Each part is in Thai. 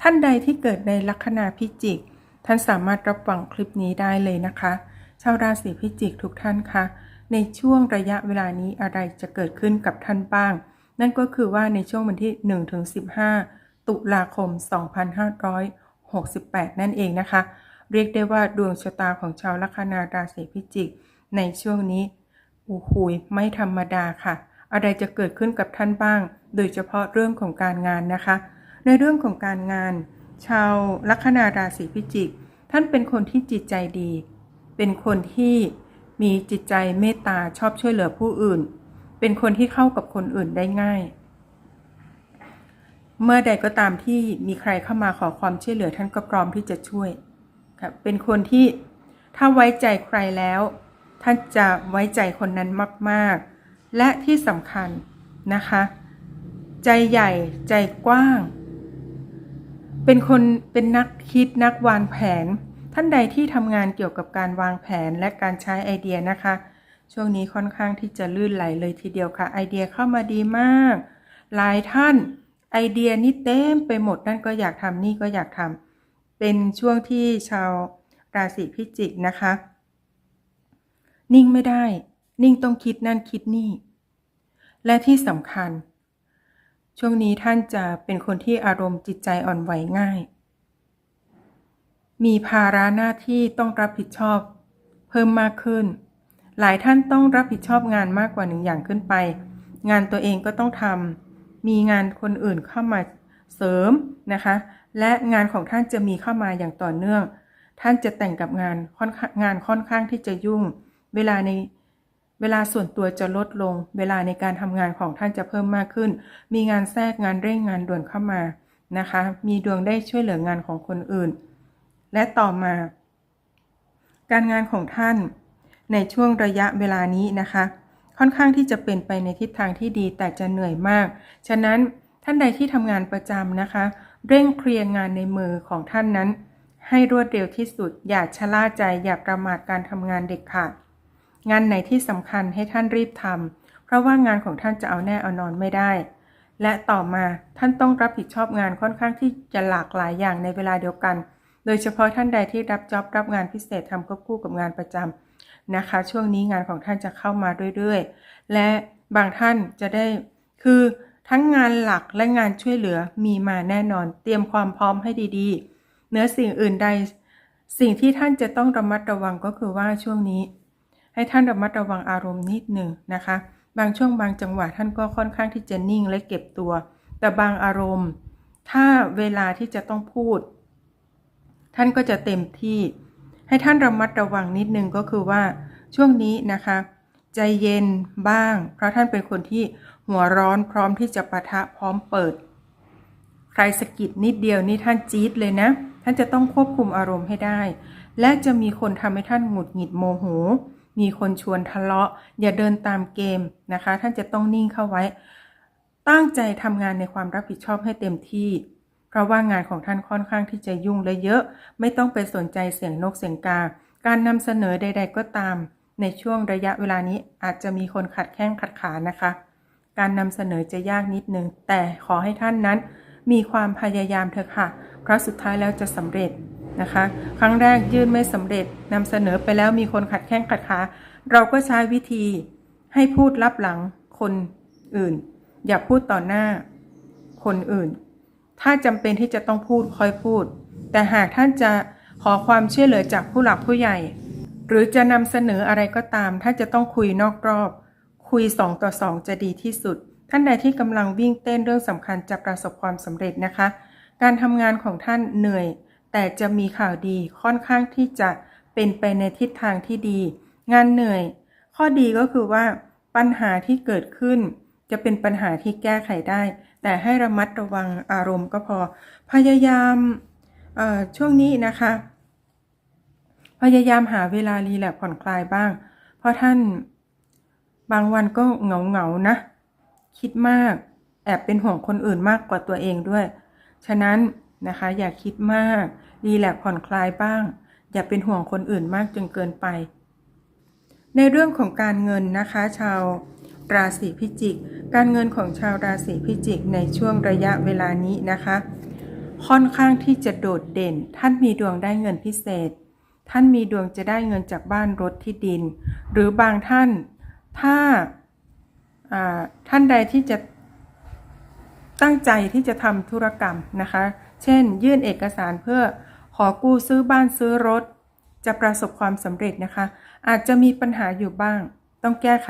ท่านใดที่เกิดในลัคนาพิจิก ท่านสามารถรับฟังคลิปนี้ได้เลยนะคะ ชาวราศีพิจิกทุกท่านคะในช่วงระยะเวลานี้อะไรจะเกิดขึ้นกับท่านบ้าง นั่นก็คือว่าในช่วงวันที่1-15 ตุลาคม 2568 นั่นเองนะคะ เรียกได้ว่าดวงชะตาของชาวลัคนาราศีพิจิก ในช่วงนี้โอ้โหยไม่ธรรมดาค่ะ อะไรจะเกิดขึ้นกับท่านบ้าง โดยเฉพาะเรื่องของการงานนะคะ ในเรื่องของการงาน ชาวลัคนาราศีพิจิก ท่านเป็นคนที่จิตใจดี เป็นคนที่มีจิตใจเมตตาชอบช่วยเหลือผู้อื่น เป็นคนที่เข้ากับคนอื่นได้ง่าย เมื่อใดก็ตามที่มีใครเข้ามาขอความช่วยเหลือท่านก็พร้อมที่จะช่วยค่ะเป็นคนที่ถ้าไว้ใจใครแล้ว ท่านจะไว้ใจคนนั้นมาก ๆ และที่สำคัญนะคะ ใจใหญ่ใจกว้าง เป็นคนเป็นนักคิดนักวางแผน ท่านใดที่ทำงานเกี่ยวกับการวางแผนและการใช้ไอเดียนะคะ ช่วงนี้ค่อนข้างที่จะลื่นไหลเลยทีเดียวค่ะ ไอเดียเข้ามาดีมาก หลายท่านไอเดียนี่เต็มไปหมดนั่นก็อยากทำนี่ก็อยากทำเป็นช่วงที่ชาวราศีพิจิกนะคะ นิ่งไม่ได้ นิ่งต้องคิดนั่นคิดนี่ และที่สำคัญ ช่วงนี้ท่านจะเป็นคนที่อารมณ์จิตใจอ่อนไหวง่าย มีภาระหน้าที่ต้องรับผิดชอบ เพิ่มมากขึ้น หลายท่านต้องรับผิดชอบงานมากกว่าหนึ่งอย่างขึ้นไป งานตัวเองก็ต้องทำมีงานคนอื่นเข้ามาเสริมนะคะ และงานของท่านจะมีเข้ามาอย่างต่อเนื่อง ท่านจะแต่งกับงานค่อนงานค่อนข้างที่จะยุ่ง เวลาใน เวลาส่วนตัวจะลดลง เวลาในการทำงานของท่านจะเพิ่มมากขึ้น มีงานแทรกงานเร่งงานด่วนเข้ามานะคะ มีดวงได้ช่วยเหลืองานของคนอื่น และต่อมา การงานของท่านในช่วงระยะเวลานี้นะคะ ค่อนข้างที่จะเป็นไปในทิศทางที่ดีแต่จะเหนื่อยมาก ฉะนั้นท่านใดที่ทำงานประจำนะคะ เร่งเคลียร์งานในมือของท่านนั้น ให้รวดเร็วที่สุด อย่าชะล่าใจอย่าประมาทการทำงานเด็ดขาด งานไหนที่สำคัญให้ท่านรีบทำเพราะว่างานของท่านจะเอาแน่เอานอนไม่ได้ และต่อมาท่านต้องรับผิดชอบงานค่อนข้างที่จะหลากหลายอย่างในเวลาเดียวกัน โดยเฉพาะท่านใดที่รับจ็อบรับงานพิเศษทำควบคู่กับงานประจำนะคะ ช่วงนี้งานของท่านจะเข้ามาเรื่อยๆ และบางท่านจะได้คือทั้งงานหลักและงานช่วยเหลือมีมาแน่นอน เตรียมความพร้อมให้ดีๆเนื้อสิ่งอื่นใด สิ่งที่ท่านจะต้องระมัดระวังก็คือว่าช่วงนี้ ให้ท่านระมัดระวังอารมณ์นิดหนึ่งนะคะ บางช่วงบางจังหวะท่านก็ค่อนข้างที่จะนิ่งและเก็บตัว แต่บางอารมณ์ ถ้าเวลาที่จะต้องพูด ท่านก็จะเต็มที่ ให้ท่านระมัดระวังนิดนึงก็คือว่าช่วงนี้นะคะ ใจเย็นบ้าง เพราะท่านเป็นคนที่หัวร้อนพร้อมที่จะปะทะพร้อมเปิด ใครสะกิดนิดเดียวนี่ท่านจี๊ดเลยนะ ท่านจะต้องควบคุมอารมณ์ให้ได้ และจะมีคนทำให้ท่านหงุดหงิดโมโห มีคนชวนทะเลาะ อย่าเดินตามเกมนะคะ ท่านจะต้องนิ่งเข้าไว้ ตั้งใจทำงานในความรับผิดชอบให้เต็มที่ เพราะว่างานของท่านค่อนข้างที่จะยุ่งและเยอะ ไม่ต้องไปสนใจเสียงนกเสียงกา การนำเสนอใด ๆ ก็ตาม ในช่วงระยะเวลานี้อาจจะมีคนขัดแข้งขัดขานะคะ การนำเสนอจะยากนิดนึง แต่ขอให้ท่านนั้น มีความพยายามเถอะค่ะ เพราะสุดท้ายแล้วจะสำเร็จ นะคะ ครั้งแรกยื่นไม่สำเร็จนำเสนอไปแล้วมีคนขัดแข้งขัดขาเราก็ใช้วิธีให้พูดลับหลังคนอื่น อย่าพูดต่อหน้าคนอื่น ถ้าจำเป็นที่จะต้องพูดค่อยพูด แต่หากท่านจะขอความช่วยเหลือจากผู้หลักผู้ใหญ่ หรือจะนำเสนออะไรก็ตาม ถ้าจะต้องคุยนอกรอบ คุย2ต่อ2จะดีที่สุด ท่านใดที่กำลังวิ่งเต้นเรื่องสำคัญจะประสบความสำเร็จนะคะ การทำงานของท่านเหนื่อย แต่จะมีข่าวดีค่อนข้างที่จะเป็นไปในทิศทางที่ดี งานเหนื่อย ข้อดีก็คือว่าปัญหาที่เกิดขึ้น จะเป็นปัญหาที่แก้ไขได้ แต่ให้ระมัดระวังอารมณ์ก็พอ พยายามช่วงนี้นะคะ พยายามหาเวลารีแลกผ่อนคลายบ้าง เพราะท่านบางวันก็เหงาเหงานะ คิดมาก แอบเป็นห่วงคนอื่นมากกว่าตัวเองด้วย ฉะนั้น นะคะ อย่าคิดมากรีแลกผ่อนคลายบ้าง อย่าเป็นห่วงคนอื่นมากจนเกินไป ในเรื่องของการเงินนะคะ ชาวราศีพิจิก การเงินของชาวราศีพิจิกในช่วงระยะเวลานี้นะคะ ค่อนข้างที่จะโดดเด่น ท่านมีดวงได้เงินพิเศษ ท่านมีดวงจะได้เงินจากบ้านรถที่ดิน หรือบางท่านถ้าท่านใดที่จะตั้งใจที่จะทำธุรกรรมนะคะ เช่น ยื่นเอกสารเพื่อขอกู้ซื้อบ้านซื้อรถ จะประสบความสำเร็จนะคะ อาจจะมีปัญหาอยู่บ้าง ต้องแก้ไข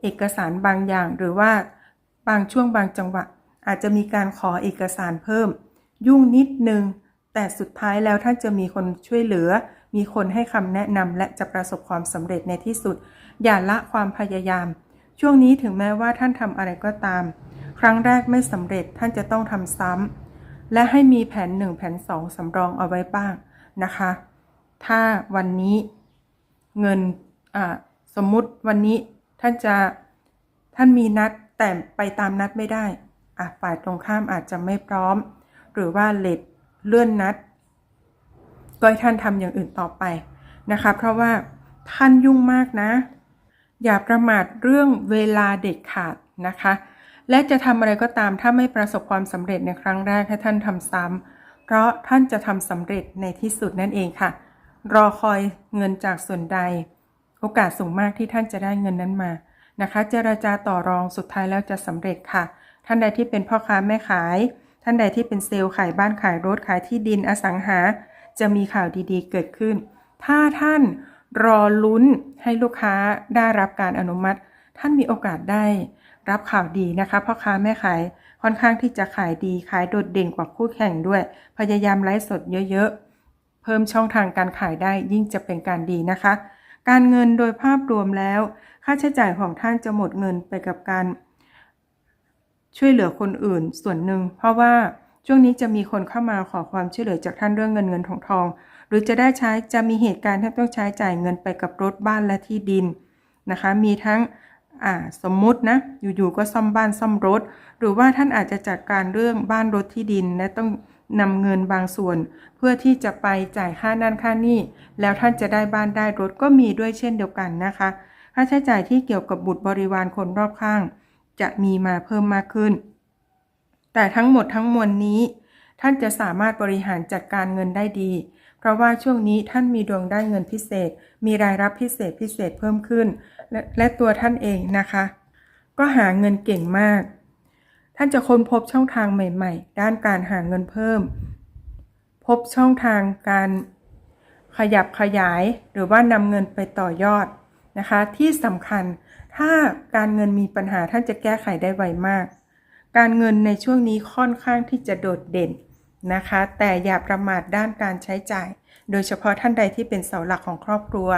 เอกสารบางอย่าง หรือว่าบางช่วงบางจังหวะ อาจจะมีการขอเอกสารเพิ่ม ยุ่งนิดนึง แต่สุดท้ายแล้วท่านจะมีคนช่วยเหลือ มีคนให้คำแนะนำและจะประสบความสำเร็จในที่สุด อย่าละความพยายาม ช่วงนี้ถึงแม้ว่าท่านทำอะไรก็ตาม ครั้งแรกไม่สำเร็จท่านจะต้องทำซ้ำ และให้มีแผน 1 แผน 2สำรองเอาไว้บ้างนะคะ ถ้าวันนี้เงินสมมุติวันนี้ท่านจะท่านมีนัดแต่ไปตามนัดไม่ได้อะฝ่ายตรงข้ามอาจจะไม่พร้อม หรือว่าเลทเลื่อนนัด ก็ให้ท่านทำอย่างอื่นต่อไปนะคะ เพราะว่าท่านยุ่งมากนะ อย่าประมาทเรื่องเวลาเด็ดขาดนะคะ และจะทำอะไรก็ตามถ้าไม่ประสบความสำเร็จในครั้งแรกให้ท่านทำซ้ำเพราะท่านจะทำสำเร็จในที่สุดนั่นเองค่ะ รอคอยเงินจากส่วนใด โอกาสสูงมากที่ท่านจะได้เงินนั้นมานะคะ เจราจาต่อรองสุดท้ายแล้วจะสำเร็จค่ะ ท่านใดที่เป็นพ่อค้าแม่ขาย ท่านใดที่เป็นเซลล์ขายบ้านขายรถขายที่ดินอสังหา จะมีข่าวดีๆ เกิดขึ้น ถ้าท่านรอลุ้นให้ลูกค้าได้รับการอนุมัติ ท่านมีโอกาสได้ รับข่าวดีนะคะพ่อค้าแม่ขายค่อนข้างที่จะขายดีขายโดดเด่นกว่าคู่แข่งด้วย พยายามไลฟ์สดเยอะๆ เพิ่มช่องทางการขายได้ยิ่งจะเป็นการดีนะคะ การเงินโดยภาพรวมแล้ว ค่าใช้จ่ายของท่านจะหมดเงินไปกับการ ช่วยเหลือคนอื่นส่วนหนึ่ง เพราะว่าช่วงนี้จะมีคนเข้ามาขอความช่วยเหลือจากท่านเรื่องเงินเงินทองทอง หรือจะได้ใช้จะมีเหตุการณ์ที่ต้องใช้จ่ายเงินไปกับรถบ้านและที่ดินนะคะ มีทั้ง อ่าสมมุตินะอยู่ๆก็ซ่อมบ้านซ่อมรถ หรือว่าท่านอาจจะจัดการเรื่องบ้านรถที่ดินและต้องนำเงินบางส่วน เพื่อที่จะไปจ่ายค่านั่นค่านี่แล้วท่านจะได้บ้านได้รถก็มีด้วยเช่นเดียวกันนะคะ ค่าใช้จ่ายที่เกี่ยวกับบุตรบริวารคนรอบข้าง จะมีมาเพิ่มมากขึ้น แต่ทั้งหมดทั้งมวลนี้ ท่านจะสามารถบริหารจัดการเงินได้ดี เพราะว่าช่วงนี้ท่านมีดวงได้เงินพิเศษ มีรายรับพิเศษพิเศษเพิ่มขึ้น และและตัวท่านเองนะคะ ก็หาเงินเก่งมาก ท่านจะค้นพบช่องทางใหม่ ๆ ด้านการหาเงินเพิ่ม พบช่องทางการขยับขยายหรือว่านำเงินไปต่อยอดนะคะ ที่สำคัญถ้าการเงินมีปัญหาท่านจะแก้ไขได้ไวมาก การเงินในช่วงนี้ค่อนข้างที่จะโดดเด่นนะคะ แต่อย่าประมาทด้านการใช้จ่าย โดยเฉพาะท่านใดที่เป็นเสาหลักของครอบครัว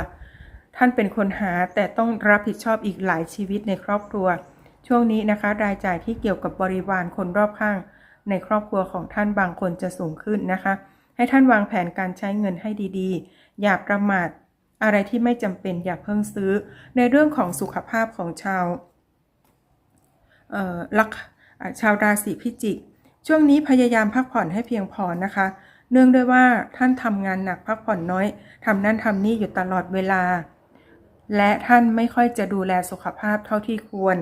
ท่านเป็นคนหาแต่ต้องรับผิดชอบอีกหลายชีวิตในครอบครัว ช่วงนี้นะคะ รายจ่ายที่เกี่ยวกับบริวารคนรอบข้าง ในครอบครัวของท่านบางคนจะสูงขึ้นนะคะ ให้ท่านวางแผนการใช้เงินให้ดีๆ อย่าประมาทอะไรที่ไม่จำเป็นอย่าเพิ่งซื้อ ในเรื่องของสุขภาพของชาวลักชาวราศีพิจิก ช่วงนี้พยายามพักผ่อนให้เพียงพอนะคะ เนื่องด้วยว่าท่านทำงานหนักพักผ่อนน้อยทำนั่นทำนี่อยู่ตลอดเวลา และท่านไม่ค่อยจะดูแลสุขภาพเท่าที่ควร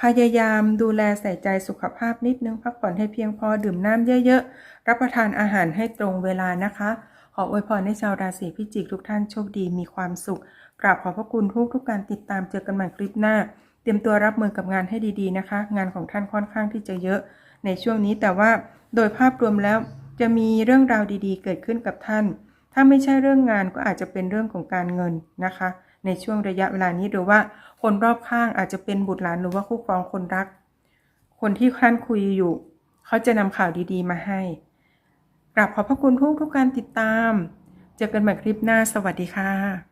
พยายามดูแลใส่ใจสุขภาพนิดนึง พักผ่อนให้เพียงพอดื่มน้ำเยอะๆ รับประทานอาหารให้ตรงเวลานะคะ ขออวยพรให้ชาวราศีพิจิกทุกท่านโชคดีมีความสุข กราบขอบพระคุณทุกทุกการติดตามเจอกันใหม่คลิปหน้า เตรียมตัวรับมือกับงานให้ดีๆนะคะ งานของท่านค่อนข้างที่จะเยอะ ในช่วงนี้แต่ว่าโดยภาพรวมแล้วจะมีเรื่องราวดีๆ เกิดขึ้นกับท่าน ถ้าไม่ใช่เรื่องงานก็อาจจะเป็นเรื่องของการเงินนะคะ ในช่วงระยะเวลานี้หรือว่าคนรอบข้างอาจจะเป็นบุตรหลานหรือว่าคู่ครองคนรัก คนที่ท่านคุยอยู่ เขาจะนำข่าวดีๆมาให้กราบขอบพระคุณทุกทุกการติดตาม เจอกันใหม่คลิปหน้าสวัสดีค่ะ